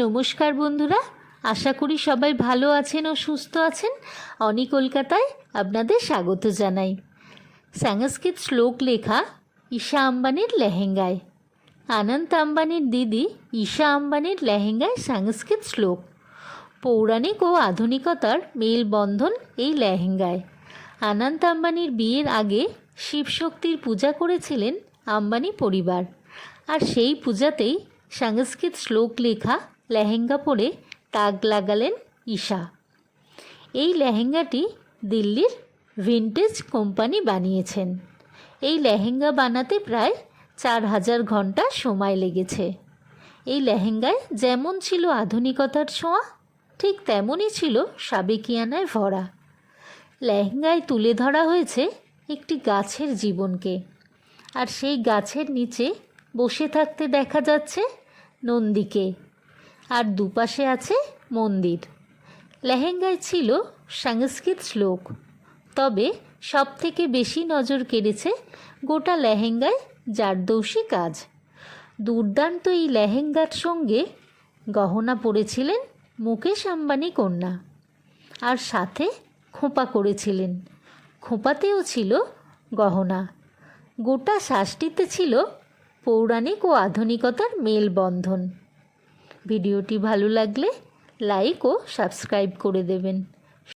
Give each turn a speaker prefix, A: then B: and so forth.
A: নমস্কার বন্ধুরা, আশা করি সবাই ভালো আছেন ও সুস্থ আছেন। অনি কলকাতায় আপনাদের স্বাগত জানাই। সংস্কৃত শ্লোক লেখা ঈশা আম্বানির লেহেঙ্গায়। অনন্ত আম্বানির দিদি ঈশা আম্বানির লেহেঙ্গায় সংস্কৃত শ্লোক। পৌরাণিক ও আধুনিকতার মেলবন্ধন এই লেহেঙ্গায়। অনন্ত আম্বানির বিয়ের আগে শিবশক্তির পূজা করেছিলেন আম্বানি পরিবার। আর সেই পূজাতেই সংস্কৃত শ্লোক লেখা লেহেঙ্গা পরে তাক লাগালেন ঈশা। এই লেহেঙ্গাটি দিল্লির ভিন্টেজ কোম্পানি বানিয়েছেন। এই লেহেঙ্গা বানাতে প্রায় চার হাজার ঘণ্টা সময় লেগেছে। এই লেহেঙ্গায় যেমন ছিল আধুনিকতার ছোঁয়া, ঠিক তেমনই ছিল সাবেকিয়ানায় ভরা। লেহেঙ্গায় তুলে ধরা হয়েছে একটি গাছের জীবনকে। আর সেই গাছের নিচে বসে থাকতে দেখা যাচ্ছে নন্দীকে। আর দুপাশে আছে মন্দির। লেহেঙ্গায় ছিল সংস্কৃত শ্লোক। তবে সব থেকে বেশি নজর কেড়েছে গোটা লেহেঙ্গায় জারদৌসি কাজ। দুর্দান্ত এই লেহেঙ্গার সঙ্গে গহনা পরেছিলেন মুকেশ আম্বানি কন্যা। আর সাথে খোঁপা করেছিলেন। খোঁপাতেও ছিল গহনা। গোটা শাসটিতে ছিল পৌরাণিক ও আধুনিকতার মেলবন্ধন। ভিডিওটি ভালো লাগলে লাইক ও সাবস্ক্রাইব করে দেবেন।